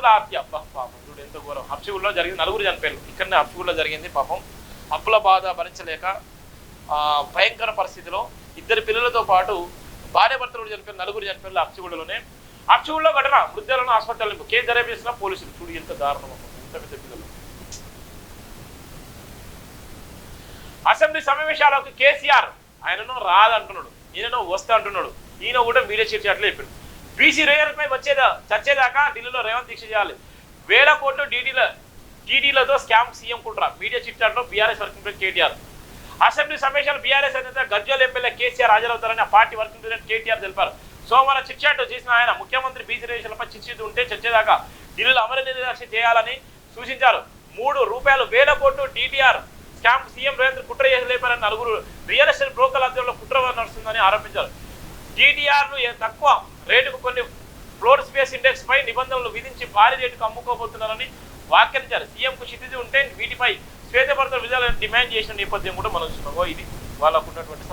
దంపతుల ఆర్తి అబ్బా, పాపం. చూడు ఎంత ఘోరం. హబ్సిగూడలో జరిగింది నలుగురు చనిపోయారు. ఇక్కడనే హబ్సిగూడలో జరిగింది పాపం. అప్పుల బాధ భరించలేక భయంకర పరిస్థితిలో ఇద్దరు పిల్లలతో పాటు భార్య భర్తలు చనిపోయిన నలుగురు చనిపోయారు హబ్సిగూడలోనే హబ్సిగూడలో ఘటన వృద్ధులను హాస్పిటల్ కేసు దర్యాప్తు పోలీసులు. చూడు ఎంత దారుణం ఎంత పెద్ద పిల్లలు. అసెంబ్లీ సమావేశాలకు కేసీఆర్ ఆయనను రాదంటున్నాడు ఈయనను వస్తా అంటున్నాడు ఈయన కూడా మీడియా చర్చ అట్లా చెప్పాడు బీసీ రేయర్పై వచ్చేదా చచ్చేదాకా ఢిల్లీలో రేవంత్ దీక్ష చేయాలి. వేల కోట్లు డీడీల టీడీలతో స్కామ్ సీఎం కుట్ర media చిట్చాట్లో BRS working president KTR assembly సమావేశాలు బీఆర్ఎస్ అధినేత గజ్జల్ ఎమ్మెల్యే కేసీఆర్ హాజరవుతారని ఆ పార్టీ వర్కింగ్ ప్రెసిడెంట్ కేటీఆర్ తెలిపారు. సోమవారం చిట్చాట్ చేసిన ఆయన ముఖ్యమంత్రి బీసీ రేషన్లపై చర్చిస్తూ ఉంటే చర్చేదాకా ఢిల్లీలో అమరీ నిర్లక్ష్యం చేయాలని సూచించారు. మూడు రూపాయలు వేల కోట్లు డీటీఆర్ స్కామ్ సీఎం రేవంత్ కుట్ర చేసి లేపారని నలుగురు రియల్ ఎస్టేట్ బ్రోకర్ల ఆధ్వర్యంలో కుట్ర నడుస్తుందని ఆరోపించారు. డీటీఆర్లు తక్కువ రేటుకు కొన్ని ఫ్లోర్ స్పేస్ ఇండెక్స్ పై నిబంధనలు విధించి భారీ రేటుకు అమ్ముకోబోతున్నారని వ్యాఖ్యానించారు సీఎంకు క్షితిజి ఉంటే వీటిపై శ్వేతపత్ర విజయాలను డిమాండ్ చేసిన నేపథ్యం కూడా మనం చూస్తున్నాం. ఇది వాళ్ళకు ఉన్నటువంటి